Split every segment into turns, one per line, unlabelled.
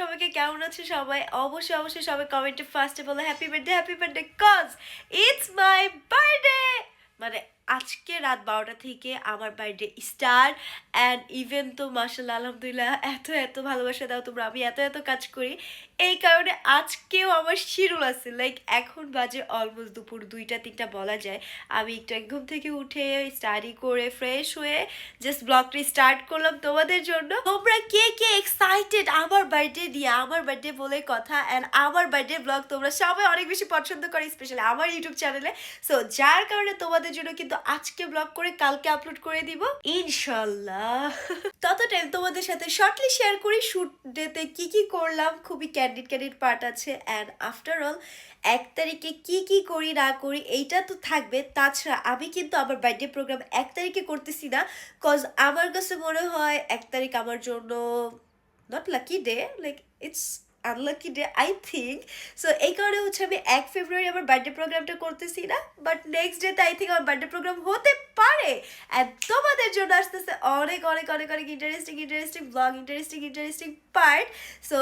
সবাইকে কেমন আছে সবাই? অবশ্যই অবশ্যই সবাই কমেন্টে ফার্স্টে বলো happy birthday happy birthday cause it's my birthday মানে আজকে রাত বারোটা থেকে আমার বার্থডে স্টার্ট অ্যান্ড ইভেন তো মাসাল্লাহ আলহামদুলিল্লাহ, এত এত ভালোবাসা দাও তোমরা, আমি এত এত কাজ করি। এই কারণে আজকেও আমার শিরুল আছে লাইক এখন বাজে অলমোস্ট দুপুর দুইটা, তিনটা বলা যায়। আমি একটু এক ঘুম থেকে উঠে স্টাডি করে ফ্রেশ হয়ে জাস্ট ব্লগটা স্টার্ট করলাম তোমাদের জন্য। তোমরা কে কে এক্সাইটেড আমার বার্থডে দিয়ে, আমার বার্থডে বলে কথা অ্যান্ড আমার বার্থডে ব্লগ তোমরা সবাই অনেক বেশি পছন্দ করে স্পেশালি আমার ইউটিউব চ্যানেলে সো যার কারণে তোমাদের জন্য কিন্তু আজকে ব্লগ করে কালকে আপলোড করে দিব ইনশাল্লাহ তত টাইম তোমাদের সাথে শর্টলি শেয়ার করি শুট ডেতে কি কি করলাম, খুবই ক্যান্ডিড ক্যান্ডিড পার্ট আছে। অ্যান্ড আফটার অল এক তারিখে কি কি করি, না করি, এইটা তো থাকবে। তাছাড়া আমি কিন্তু আমার বার্থডে প্রোগ্রাম এক তারিখে করতেছি না কজ আমার কাছে মনে হয় এক তারিখ আমার জন্য not lucky day like it's unlucky day I think so এই কারণে হচ্ছে আমি এক ফেব্রুয়ারি আমার বার্থডে প্রোগ্রামটা করতেছি না বাট নেক্সট ডেতে আই থিঙ্ক আমার বার্থডে প্রোগ্রাম হতে পারে। অ্যান্ড তোমাদের জন্য আসতেছে অনেক অনেক অনেক অনেক interesting interesting vlog interesting interesting part so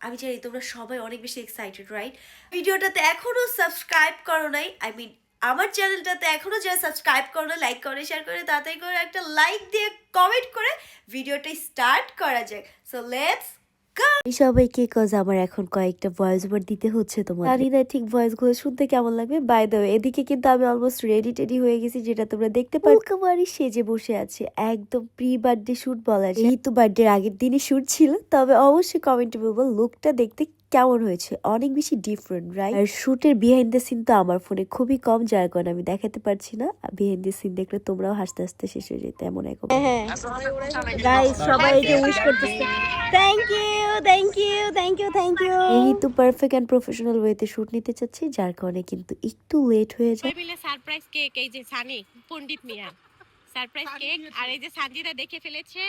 আমি জানি তোমরা সবাই অনেক বেশি এক্সাইটেড রাইট ভিডিওটাতে এখনও সাবস্ক্রাইব করো নাই আই মিন আমার চ্যানেলটাতে এখনও যারা সাবস্ক্রাইব করো লাইক করে শেয়ার করে, তাড়াতাড়ি করে একটা লাইক দিয়ে কমেন্ট করে ভিডিওটা স্টার্ট করা যাক। সো লেটস সবাইকে কজ আমার এখন কয়েকটা ভয়েস ওভার দিতে হচ্ছে তোমার জানি না ঠিক ভয়েসগুলো শুনতে কেমন লাগবে। বাই দ্য এদিকে কিন্তু আমি অলমোস্ট রেডি টেডি হয়ে গেছি যেটা তোমরা দেখতে পারো সেজে বসে আছে একদম প্রি বার্থডে শুট বলা যায়। যেহেতু বার্থডে আগের দিনই শুট ছিল তবে অবশ্যই কমেন্টে বলব লুকটা দেখতে কেমন হয়েছে? অনেক বেশি ডিফারেন্ট রাইট আর শুটের বিহাইন্ড দ্য সিন তো আমার ফোনে খুবই কম যার কারণে আমি দেখাতে পারছি না। বিহাইন্ড দ্য সিন দেখলে তোমরাও হাসতে হাসতে শেষ হয়ে যেতে এমন এক হ্যাঁ। সবাই এই যে উইশ করতেছে। Thank you thank you thank you thank you এই তো পারফেক্ট এন্ড প্রফেশনাল ওয়েতে শুট নিতে চাচ্ছি যার কারণে কিন্তু একটু লেট হয়ে যায়।
মিলে সারপ্রাইজ কেক এই যে সানি পণ্ডিত মিয়া। সারপ্রাইজ কেক আর এই যে সানজিদা দেখে ফেলেছে।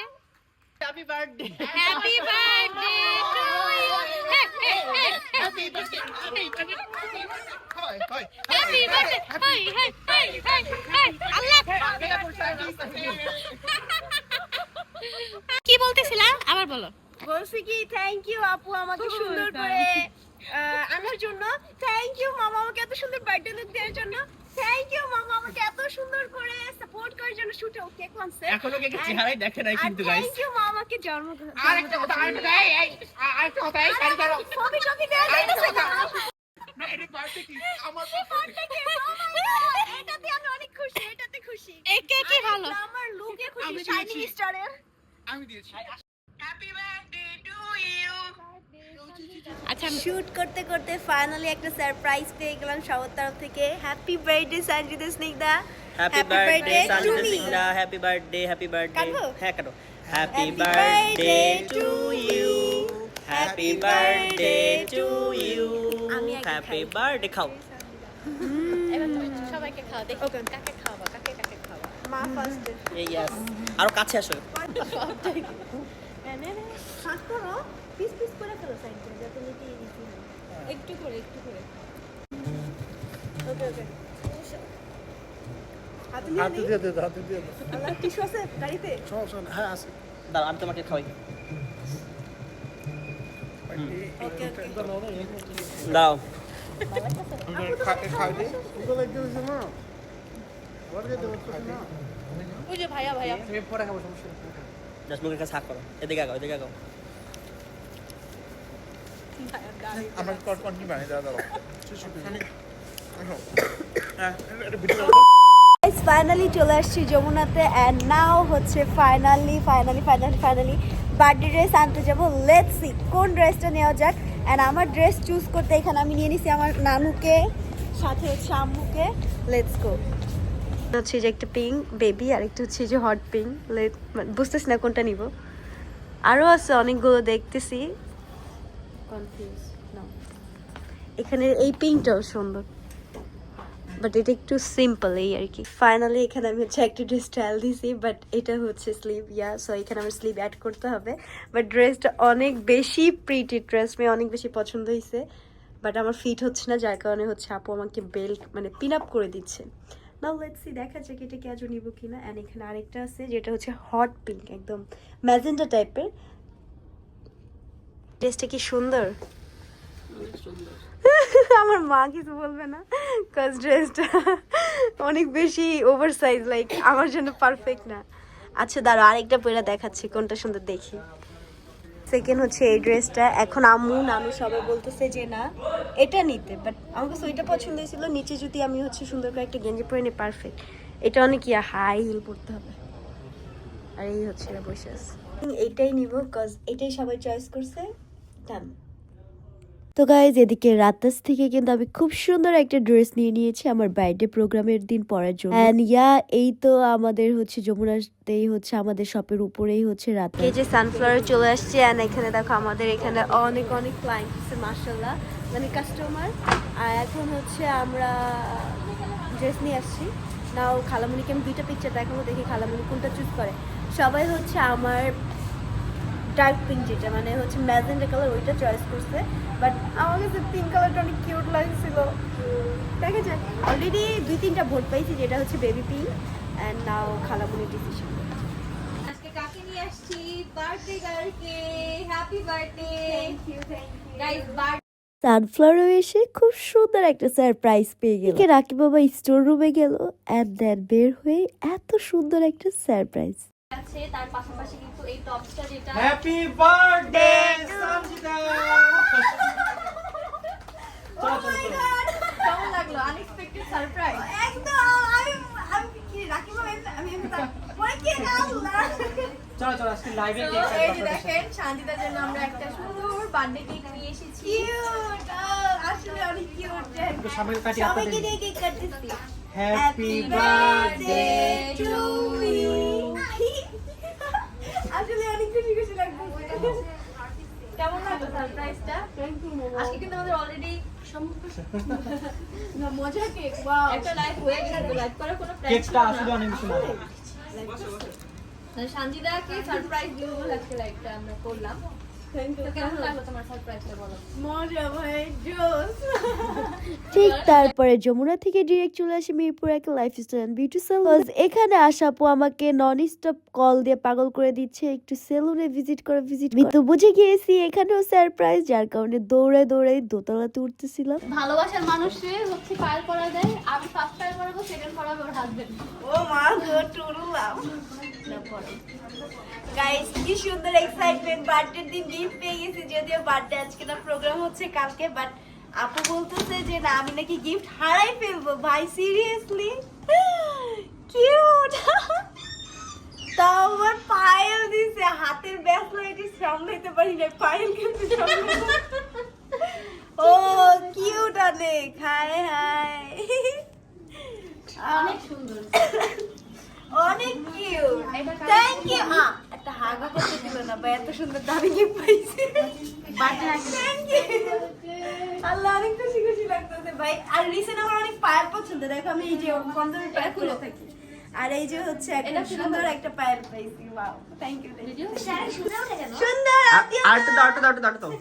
Happy birthday
happy birthday to you
happy birthday হয় হয়
happy birthday hi hi hi hi hi Allah কি বলতেছিলা? আবার বলো।
বলছি কি থ্যাংক ইউ আপু আমাকে সুন্দর করে আনার জন্য। থ্যাংক ইউ মামা আমাকে এত সুন্দর বার্থডে লুক দেওয়ার জন্য। থ্যাংক ইউ মামা আমাকে এত সুন্দর করে সাপোর্ট করার জন্য। শুটে ওকে কনসেপ্ট
এখনও কে চেহারাই দেখে নাই কিন্তু গাইস
থ্যাংক ইউ মা আমাকে জন্ম
আর একটা কথা আর একটা কথা, এই আর একটা কথা এই
দেওয়া যাইতেছে না
না কি? আমার
ফোনটাকে, এটাতে আমি অনেক খুশি এটাতে খুশি।
এই কেকই ভালো?
আমার লুকে খুশি শাইনিং স্টারের
আমি দিয়েছি। হ্যাপি বার্থডে টু ইউ
আচ্ছা
শুট করতে করতে ফাইনালি একটা সারপ্রাইজ পেয়ে গেলাম সবার তরফ থেকে। Happy birthday Sanjita Snigdha.
Happy
Happy
birthday
me.
Sinha happy birthday happy birthday হ্যাঁ কাটো। Happy birthday to you
you.
Happy
Happy
birthday to you happy. Birthday খাও।
এবার তুমি সবাইকে খাওয়া দেখো কাকে খাওয়াবা কাকে কাকে খাওয়াবা।
মা ফার্স্ট
ইয়েস আরও কাছে আসো।
হাত করো পিস পিস করে ফেলো সাইডে যাতে নিতে ইজি হয়।
একটু করে একটু করে।
ওকে ওকে হাতে
দিয়ে দে হাতে দিয়ে দে।
আল্লাহ টিস্যু আছে গাড়িতে?
সমস্যা হ্যাঁ আছে।
দাঁড়াও আমি তোমাকে খাওয়াই। দাও।
আমরা
ফাইনালি চলে আসছি যমুনাতে অ্যান্ড নাও হচ্ছে finally finally finally finally birthday dress আনতে যাব। লেটস সি কোন ড্রেসটা নেওয়া যাক। অ্যান্ড আমার ড্রেস চুজ করতে এখানে আমি নিয়ে নিছি আমার নানুকে, সাথে হচ্ছে আম্মুকে। লেটস গো হচ্ছে যে একটা পিঙ্ক বেবি আর একটা হচ্ছে যে হট পিঙ্ক লেট বুঝতেছি না কোনটা নিব। আরও আছে অনেকগুলো দেখতেছি। কনফিউজ এখানে এই পিঙ্কটাও সুন্দর। বাট এটা একটু সিম্পল এই আর কি। ফাইনালি এখানে আমি হচ্ছে একটা ড্রেস স্টাইল দিয়েছি বাট এটা হচ্ছে স্লিভ ইয়া সো এখানে আমার স্লিভ অ্যাড করতে হবে। বাট ড্রেসটা অনেক বেশি প্রিটি ড্রেস মেয়ে অনেক বেশি পছন্দ হয়েছে বাট আমার ফিট হচ্ছে না, যার কারণে হচ্ছে আপু আমাকে বেল্ট মানে পিন আপ করে দিচ্ছে। নাও লেটস সি দেখা যাক এটা ক্যাজও নিব কিনা। অ্যান্ড এখানে আরেকটা আছে, যেটা হচ্ছে হট পিঙ্ক একদম ম্যাজেন্টা টাইপের
ড্রেসটা কি সুন্দর? সুন্দর। আমার মা কিছু বলবে না কজ ড্রেসটা অনেক বেশি ওভার সাইজ লাইক আমার জন্য পারফেক্ট না। আচ্ছা দাঁড়া আরেকটা পরে দেখাচ্ছি, কোনটা সুন্দর দেখি। সেকেন্ড হচ্ছে এই ড্রেসটা এখন আম্মু, নানু সবাই বলতেছে যে না, এটা নিতে বাট আমার কাছে পছন্দ হয়েছিল, নিচে যদি আমি হচ্ছে সুন্দর করে একটা গেঞ্জি পরে নিই পারফেক্ট এটা অনেক ইয়া হাই হিল পরতে হবে। আর এই হচ্ছে বসে আছে। এইটাই নিব কজ এটাই সবাই চয়েস করছে ডান তো গাইজ এদিকে রাতাস থেকে কিন্তু আমি খুব সুন্দর একটা ড্রেস নিয়ে নিয়েছি আমার বার্থডে প্রোগ্রামের দিন পরার জন্য। অ্যান্ড ইয়া এই তো আমাদের হচ্ছে যমুনাতেই হচ্ছে আমাদের শপের উপরেই হচ্ছে রাত এই যে সানফ্লাওয়ার চলে আসছে অ্যান্ড এখানে দেখো আমাদের এখানে অনেক অনেক ক্লায়েন্ট আছে মার্শাল্লাহ মানে কাস্টমার আর এখন হচ্ছে আমরা ড্রেস নিয়ে আসছি। নাও খালামুনিকে আমি দুইটা পিকচার দেখাবো, দেখি খালামুনি কোনটা চুজ করে। সবাই হচ্ছে আমার ডার্ক পিঙ্ক যেটা মানে হচ্ছে ম্যাজেন্ডা কালার ওইটা চয়েস করছে। বাট আমার কাছে পিঙ্ক কালারটা অনেক কিউট লাগছিল। দেখা যাক। অলরেডি দুই তিনটা ভোট পাইছি যেটা হচ্ছে বেবি পিঙ্ক অ্যান্ড নাও খালামুনি ডিসিশন
আজকে কাকে নিয়ে আসছি? বার্থডে গার্লকে হ্যাপি বার্থডে গাইস
সানফ্লাওয়ারও এসে খুব সুন্দর একটা সারপ্রাইজ পেয়ে গেল। রাকিব বাবা স্টোর রুমে গেল অ্যান্ড দেন বের হয়ে এত সুন্দর একটা সারপ্রাইজ
আছে তার পাশাপাশি কিন্তু এই টপসটা যেটা
হ্যাপি বার্থডে সঞ্জিতা
কেমন লাগল? আনএক্সপেক্টেড সারপ্রাইজ
একদম আমি আমি কি রাকিব বাবা আমি পরে কি
চলো চলো আজকে লাইভে
এই যে দেখেন শান্তিতার জন্য আমরা একটা সুন্দর বার্থডে কেক নিয়ে এসেছি।
কিউট আসলে অনেক কিউট
সবাই কাটি
সবাইকে দিয়ে কেক কাটতেছি।
হ্যাপি
বার্থডে টু ইউ আসলে অনেক খুশি খুশি লাগতেছে
কেমন লাগল সারপ্রাইজটা আজকে কিন্তু আমাদের অলরেডি
মজা কেক ওয়াও
একটা লাইভ হয়ে গেছে লাইভ করার কোনো প্ল্যান
কেকটা আসলে অনেক বেশি মজা।
মানে সঞ্জিদাকে সারপ্রাইজ দিব বলে আজকে লাইভটা আমরা করলাম। তো কেমন লাগল তোমার সারপ্রাইজটা বলো?
মজা ভাই।
ঠিক তারপরে যমুনা থেকে ডিরেক্ট চলে আসি মিরপুর একটা লাইফস্টাইল অ্যান্ড বিউটি সেলুন এখানে আসা আপু আমাকে নন স্টপ কল দিয়ে পাগল করে দিচ্ছে একটু সেলুনে ভিজিট করে ভিজিট আমি তো বুঝে গিয়েছি এখানেও সারপ্রাইজ যার কারণে দৌড়ে দৌড়ে দোতলাতে উঠতেছিলাম।
ভালোবাসার মানুষে হচ্ছে ফায়ার করা দেয় আমি ফার্স্ট ফায়ার করাবো সেকেন্ড করাবো ওর হাজবেন্ড
ও মা গো টুরুলাম গাইস কি সুন্দর এক্সাইটমেন্ট বার্থডে দিন গিফট পেয়ে গেছি যদিও বার্থডে আজকে না প্রোগ্রাম হচ্ছে কালকে বাট আপু বলতেছে যে না আমি নাকি গিফট হারাই ফেলব ভাই সিরিয়াসলি কিউট তাও আমার পায়েল দিছে হাতের ব্যাসলাইটি সামলাইতে পারি না পায়েল কিন্তু ও কিউট অনেক হাই হাই।
অনেক সুন্দর।
অনেক কিউট থ্যাংক ইউ একটা হাগও করতে দিল না ভাই এত সুন্দর দামি গিফট পাইছি। থ্যাংক ইউ আল্লাহ অনেক খুশি খুশি লাগতেছে ভাই। আর রিসেন্ট আমার অনেক পায়ের পছন্দ। দেখো আমি এই যে কন্দমের পায়ের খুলে থাকি। আর এই যে হচ্ছে একটা সুন্দর একটা পায়ের পাইছি। ওয়াও থ্যাংক ইউ সুন্দর আপনি
আরেকটা দাও আরেকটা দাও দাও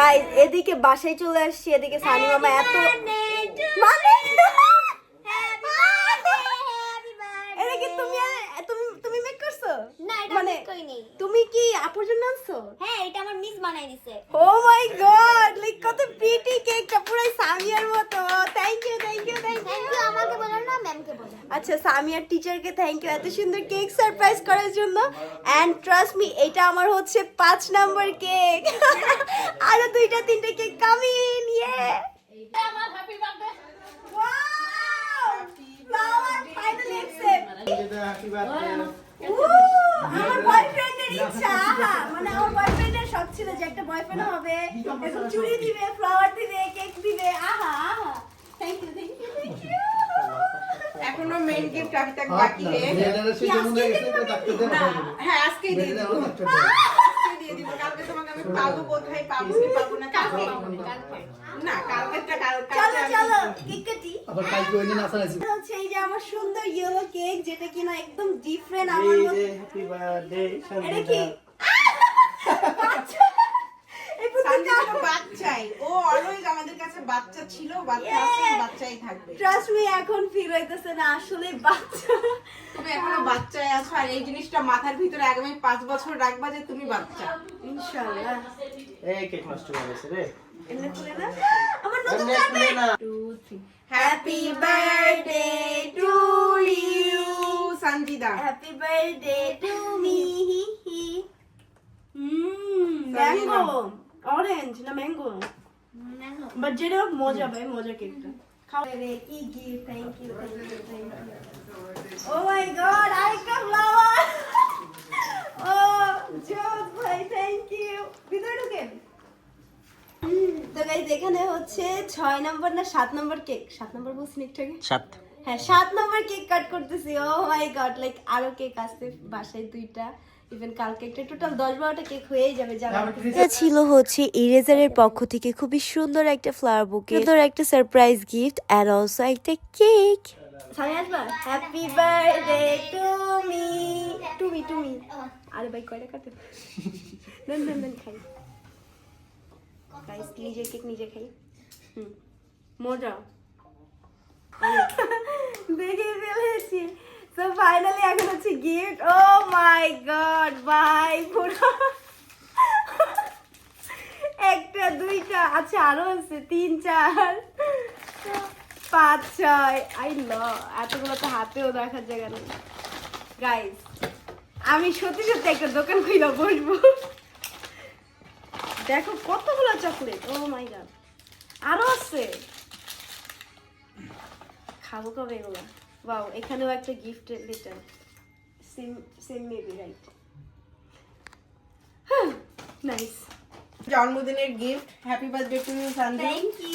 গাইস এদিকে বাসায় চলে আসছি এদিকে সানি মামা এত মানে এটা কি তুমি তুমি তুমি মেক করছ
না এটা
মানে
আমি করিনি
তুমি কি আপুর জন্য আনছো
হ্যাঁ এটা আমার মিস বানাই দিছে
ও মাই গড লাইক কত প্রিটি কেকটা পুরো সামিয়ার মতো thank you thank you thank
thank
you
you আমাকে বলেন না ম্যামকে বলেন
আচ্ছা সামিয়ার টিচারকে থ্যাংক ইউ এত সুন্দর কেক সারপ্রাইজ করার জন্য। অ্যান্ড ট্রাস্ট মি এটা আমার হচ্ছে পাঁচ নাম্বার কেক আরও দুইটা তিনটে কেক কামিং ইয়ে
আমার হ্যাপি বার্থডে
আমার বয়ফ্রেন্ডের ইচ্ছা মানে আমার বয়ফ্রেন্ডের শখ ছিল যে একটা বয়ফ্রেন্ড হবে। এরকম চুড়ি দিবে ফ্লাওয়ার দিবে কেক দিবে আহা আহা thank you thank you thank you
এখনও মেইন গিফট বাকি হ্যাঁ আজকেই দিয়ে দিব। দিয়ে দিব। কালকে তোমাকে আমি পাবো কোথায় পাবো কি পাবো না কালকে। না কালকেরটা কাল
চলো চলো কেক কাটি
আবার কালকে ওই দিন আসা আছে।
এই যে আমার সুন্দর ইয়েলো কেক যেটা কিনা একদম ডিফারেন্ট আমার
হ্যাপি বার্থডে
এটা কি
সানজিদা তো বাচ্চাই। ও অলওয়েজ আমাদের কাছে বাচ্চা ছিল বাচ্চা আছে বাচ্চাই থাকবে।
ট্রাস্ট মি এখন ফিল হইতেছে না আসলে বাচ্চা।
তুমি এখনও বাচ্চাই আছো আর এই জিনিসটা মাথার ভিতরে আগামী পাঁচ বছর রাখবা যে তুমি বাচ্চা।
ইনশাআল্লাহ।
এই কেক নষ্ট হয়ে রে?
এমনি করে না? আমার নতুন
এমনি খুলে না।
Happy birthday to you Sanjida
happy birthday to me হি হি হুম ম্যাঙ্গো অরেঞ্জ না ম্যাঙ্গো বাট যেটা হোক মজা ভাই মজা কেকটা ইউ ও মাই গড আরেকটা ফ্লাওয়ার ও জোস ভাই থ্যাংক ইউ ভিতরে ঢুকেন হুম, তো গাইজ এখানে হচ্ছে ছয় নম্বর না সাত নম্বর কেক সাত নম্বর বলছি একটু আগে
সাত।
হ্যাঁ সাত নম্বর কেক কাট করতেছি। ও মাই গড লাইক আরও কেক আসছে বাসায় দুইটা। ইভেন কালকে একটা টোটাল দশ বারোটা কেক হয়েই যাবে যাবে
ছিল হচ্ছে ইরেজারের পক্ষ থেকে খুবই সুন্দর একটা ফ্লাওয়ার বুকে সুন্দর একটা সারপ্রাইজ গিফট এন্ড অলসো একটা cake
happy birthday to me to me to me আরে ভাই কয়টা কাটে? খাই। গাইস নিজে কেক নিজে খাই। হুম। মজা। দেখে ফেলেছি। তো ফাইনালি এখন হচ্ছে গিফট ও মাই গড বাই পুরো। একটা, দুইটা আচ্ছা আরও আছে, তিন, চার, পাঁচ, ছয়। আই ল এতগুলো তো হাতেও দেখার জায়গা নেই। গাইস আমি সত্যি সত্যি একটা দোকান খুলে বসবো। দেখো কতগুলো চকলেট ও মাই গড আরও আছে। খাব কবে এগুলো? বাও এখানেও একটা gift letter same same maybe right nice
জন্মদিনের gift happy birthday to you
Sunday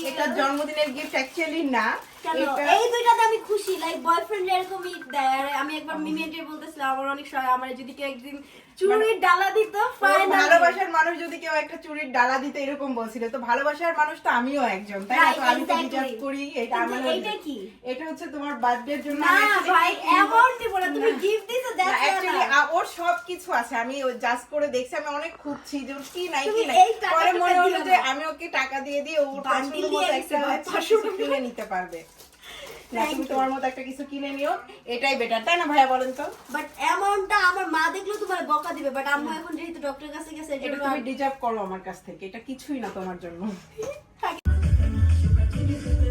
এটা জন্মদিনের গিফট অ্যাকচুয়ালি না।
কেন? এই দুইটাতে আমি খুশি লাইক বয়ফ্রেন্ড এরকমই দেয়। আর আমি একবার মিমিয়েন্টে বলতেছিলাম আমার অনেক শখ আমার যদি কেউ একদিন চুরির ডালা দিত
ওর
ফাইনালি
ভালোবাসার মানুষ যদি কেউ একটা চুরির ডালা দিতে এরকম বলছিল তো ভালোবাসার মানুষ তো আমিও একজন তাই না? তো আমি তো
exactly.
করি এটা আমার
কিন্তু কি?
এটা হচ্ছে তোমার বার্থডের জন্য
না ভাই অ্যামাউন্ট দিব। না তুমি গিফট দিছো দ্যাটস
actually, ওর সব কিছু আছে আমি জাস্ট করে দেখছি আমি অনেক খুঁজছি যে কি নাই কি নাই। পরে মনে হলো যে আমি ওকে টাকা দিয়ে দিয়ে ওর পছন্দ মতো একটা কিনে নিতে পারবে। না তুমি তোমার মতো একটা কিছু কিনে নিও এটাই বেটার তাই না ভাইয়া বলেন তো?
বাট অ্যামাউন্টটা আমার মা দেখলেও তোমার বকা দিবে বাট আম্মু এখন যেহেতু ডক্টর কাছে গেছে
এটা তুমি ডিজার্ভ করো আমার কাছ থেকে এটা কিছুই না তোমার জন্য।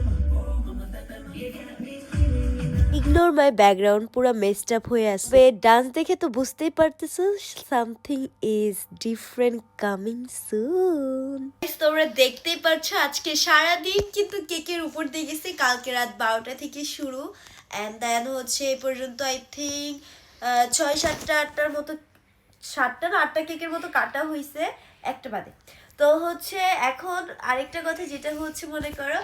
মাই ব্যাকগ্রাউন্ড পুরো মেসড আপ হয়ে আসবে ডান্স দেখে তো বুঝতেই পারতেছো something is different coming soon
তোমরা দেখতেই পারছ আজকে সারা দিন কিন্তু কেকের উপর দেখেছি কালকে রাত বারোটা থেকে শুরু। অ্যান্ড দেন হচ্ছে এ পর্যন্ত আই থিঙ্ক ছয় সাতটা আটটার মতো সাতটা না আটটা কেকের মতো কাটা হয়েছে একটা বাদে। তো হচ্ছে এখন আরেকটা কথা যেটা হচ্ছে মনে করো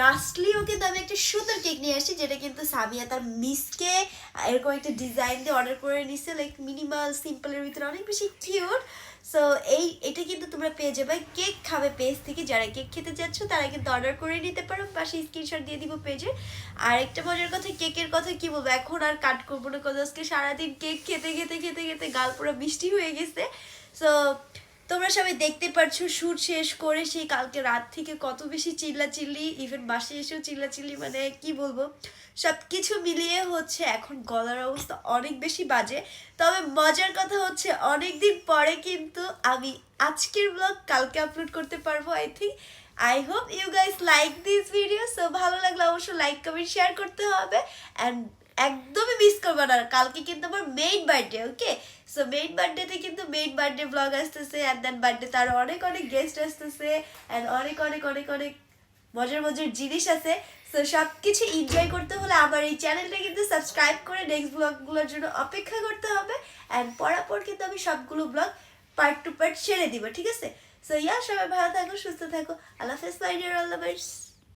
লাস্টলি ওকে তো আমি একটা সুন্দর কেক নিয়ে আসি যেটা কিন্তু সামিয়া তার মিসকে এরকম একটা ডিজাইন দিয়ে অর্ডার করে নিছে লাইক মিনিমাল সিম্পলের ভিতরে অনেক বেশি কিউট সো এই, এটা কিন্তু তোমরা পেয়ে যাবে। কেক খাবে পেজ থেকে, যারা কেক খেতে যাচ্ছ, তারা কিন্তু অর্ডার করে নিতে পারো। পাশে স্ক্রিনশট দিয়ে দিব পেজে। আর একটা মজার কথা, কেকের কথা কি বলব? এখন আর কাট করব না কথা আজকে সারাদিন কেক খেতে খেতে খেতে খেতে গাল পুরো মিষ্টি হয়ে গেছে। সো তোমরা সবাই দেখতে পারছ শ্যুট শেষ করে সেই কালকে রাত থেকে কত বেশি চিল্লাচিল্লি ইভেন বাসে এসেও চিল্লাচিল্লি মানে কি বলব? সব কিছু মিলিয়ে হচ্ছে এখন গলার অবস্থা অনেক বেশি বাজে। তবে মজার কথা হচ্ছে অনেক দিন পরে কিন্তু আমি আজকের ব্লগ কালকে আপলোড করতে পারব I think I hope you guys like this video so ভালো লাগলে অবশ্যই লাইক কমেন্ট শেয়ার করতে হবে অ্যান্ড একদমই মিস করব না। কালকে কিন্তু আমার main birthday okay so main বার্থডেতে কিন্তু মেইন বার্থডে ব্লগ আসতেছে অ্যান্ড দেন বার্থডে তার অনেক অনেক গেস্ট আসতেছে অ্যান্ড অনেক অনেক অনেক অনেক মজার মজার জিনিস আছে। সো সব কিছু এনজয় করতে হলে আমার এই চ্যানেলটা কিন্তু সাবস্ক্রাইব করে নেক্সট ব্লগগুলোর জন্য অপেক্ষা করতে হবে অ্যান্ড পরাপর কিন্তু আমি সবগুলো ব্লগ পার্ট টু পার্ট ছেড়ে দিব, ঠিক আছে? সো ইয়া সবাই ভালো থাকো, সুস্থ থাকো। আল্লাহ হাফেজ মাই ডিয়ার বেস্ট